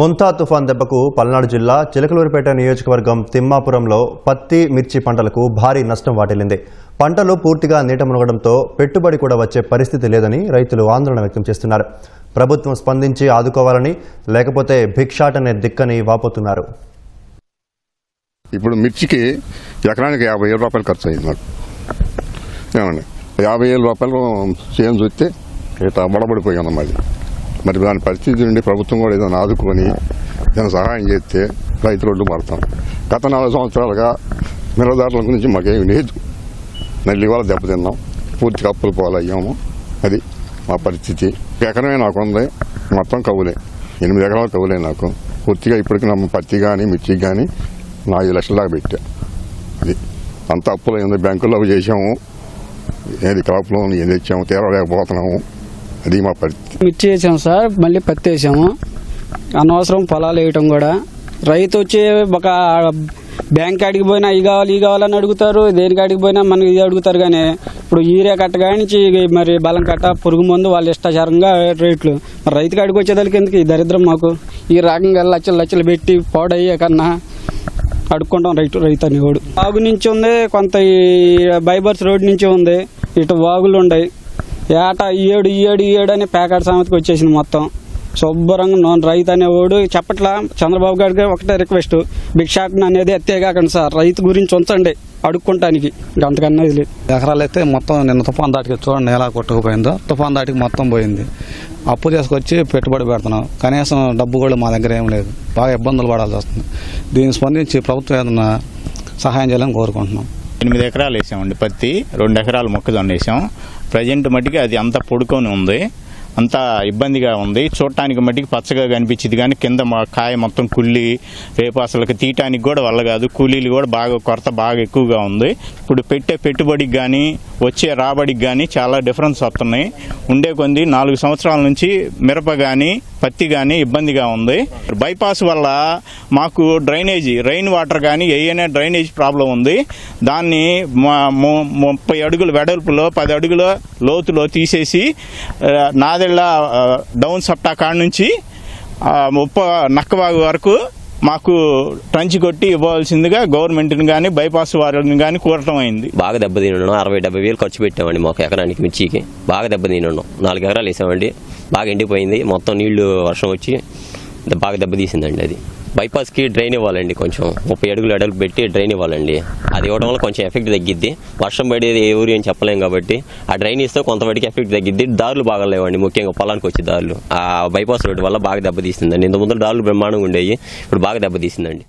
ముంతా తుఫాన్ దెబ్బకు పల్నాడు జిల్లా చిలకలూరిపేట నియోజకవర్గం తిమ్మాపురంలో పత్తి మిర్చి పంటలకు భారీ నష్టం వాటిల్లింది. పంటలు పూర్తిగా నీట మునగడంతో పెట్టుబడి కూడా వచ్చే పరిస్థితి లేదని రైతులు ఆందోళన వ్యక్తం చేస్తున్నారు. ప్రభుత్వం స్పందించి ఆదుకోవాలని లేకపోతే భిక్షాటనే దిక్కని వాపోతున్నారు. ఇప్పుడు మిర్చికి ఎకరానికి యాభై వేల రూపాయలు ఖర్చు అయింది మాకు. ఏమండి? యాభై వేల రూపాయలు చేయం చూస్తే ఇట్లా బడబడిపోయాను మళ్ళీ మరి దాని పరిస్థితి నుండి ప్రభుత్వం కూడా ఏదైనా ఆదుకొని ఏదైనా సహాయం చేస్తే రైతు రోడ్లు పడతాం గత నాలుగు సంవత్సరాలుగా మిరదారుల గురించి మాకేమి లేదు. నల్లి వాళ్ళ దెబ్బతిన్నాం. పూర్తిగా అప్పులు పోలయ్యాము. అది మా పరిస్థితి. ఎకరమే నాకు ఉంది. మొత్తం కవులే ఎనిమిది ఎకరాలు కవులే నాకు. పూర్తిగా ఇప్పటికి నా పత్తి కానీ మిర్చి కానీ నాలుగు లక్షల దాకా పెట్టా. అది అంత అప్పులు అయింది. బ్యాంకుల్లో అవి చేసాము ఏది క్రాప్ లోన్ ఏది తెచ్చాము తీరలేకపోతున్నాము అది మా పరిస్థితి మిర్చి వేసాం సార్ మళ్ళీ పత్తి వేసాము. అనవసరం పొలాలు వేయటం కూడా. రైతు వచ్చి ఒక బ్యాంక్ కాడికి పోయినా ఈ కావాలి ఈ కావాలని అడుగుతారు. దేని కాడికి పోయినా మనకి ఇది అడుగుతారు కానీ ఇప్పుడు యూరియా కట్ట కానించి మరి బలం కట్ట పురుగు మందు వాళ్ళ ఇష్టాచారంగా రేట్లు. మరి రైతు కాడికి వచ్చేదానికి ఎందుకు ఈ దరిద్రం మాకు? ఈ రకంగా లచ్చలు లచ్చలు పెట్టి పాడయ్యే కన్నా అడుక్కుంటాం రైతు రైతు అనేవాడు. వాగు నుంచి ఉంది కొంత ఈ బైబర్స్ రోడ్ నుంచి ఉంది. ఇటు వాగులు ఉన్నాయి ఏట ఏడు ఏడు ఏడు అని ప్యాకెట్ సామెతకి వచ్చేసింది మొత్తం. శుభ్రంగా నోన్ రైతు అనేవాడు చెప్పట్లా చంద్రబాబు గారికి ఒకటే రిక్వెస్ట్. భిక్షాటన అనేది ఎత్తేగాకండి సార్. రైతు గురించి ఉంచండి అడుక్కుంటానికి. అంతకన్నా ఇది ఎకరాలు అయితే మొత్తం నిన్న తుఫాన్ దాటికి చూడండి ఎలా కొట్టుకుపోయిందో. తుఫాన్ దాటికి మొత్తం పోయింది. అప్పు తీసుకొచ్చి పెట్టుబడి పెడుతున్నాం. కనీసం డబ్బు కూడా మా దగ్గర ఏం లేదు. బాగా ఇబ్బందులు పడాల్సి వస్తుంది. దీన్ని స్పందించి ప్రభుత్వం ఏదైనా సహాయం చేయాలని కోరుకుంటున్నాం. ఎనిమిది ఎకరాలు వేసామండి పత్తి రెండు ఎకరాలు మొక్కజొన్న వేసాం. ప్రజెంట్ మట్టికి అది అంతా పొడుకొని ఉంది. అంతా ఇబ్బందిగా ఉంది. చూడటానికి మట్టికి పచ్చగా కనిపించింది కానీ కింద మా కాయ మొత్తం కుళ్ళి రేపు తీయటానికి కూడా వల్ల కాదు కూలీలు కూడా బాగా కొరత బాగా ఎక్కువగా ఉంది. ఇప్పుడు పెట్టే పెట్టుబడికి కానీ వచ్చే రాబడికి కానీ చాలా డిఫరెన్స్ వస్తున్నాయి. ఉండే కొంది నాలుగు సంవత్సరాల నుంచి మిరప కానీ పత్తి కానీ ఇబ్బందిగా ఉంది. బైపాస్ వల్ల మాకు డ్రైనేజీ రెయిన్ వాటర్ కానీ ఏమైనా డ్రైనేజ్ ప్రాబ్లం ఉంది. దాన్ని మా- ము- ముప్పై అడుగుల వెడల్పులో పది అడుగుల లోతులో తీసేసి నా నాదెళ్ళ డౌన్ సప్టా కాడ నుంచి ముప్ప నక్కవాగు వరకు మాకు ట్రంచ్ కొట్టి ఇవ్వాల్సిందిగా గవర్నమెంట్ని కానీ బైపాస్ వారిని కానీ కోరటం అయింది. బాగా దెబ్బతినడం అరవై డెబ్బై వేలు ఖర్చు పెట్టామండి మాకు ఎకరానికి మిర్చికి. బాగా దెబ్బతినడం నాలుగు ఎకరాలు వేసామండి. బాగా ఎండిపోయింది. మొత్తం నీళ్ళు వర్షం వచ్చి బాగా దెబ్బతీసిందండి అది. బైపాస్కి డ్రైన్ ఇవ్వాలండి కొంచెం. ముప్పై అడుగులు అడుగులు పెట్టి డ్రైన్ ఇవ్వాలండి. అది ఇవ్వడం వల్ల కొంచెం ఎఫెక్ట్ తగ్గిద్ది. వర్షం పడేది ఏ ఊరి అని చెప్పలేం కాబట్టి ఆ డ్రైన్ ఇస్తే కొంతవరకు ఎఫెక్ట్ తగ్గిద్ది. దారులు బాగా లేవండి. ముఖ్యంగా పొలానికి వచ్చే దారులు. ఆ బైపాస్ రోడ్డు వల్ల బాగా దెబ్బతీసిందండి. ఇంత ముందు దారులు బ్రహ్మాండంగా ఉండేవి. ఇప్పుడు బాగా దెబ్బతీసిందండి.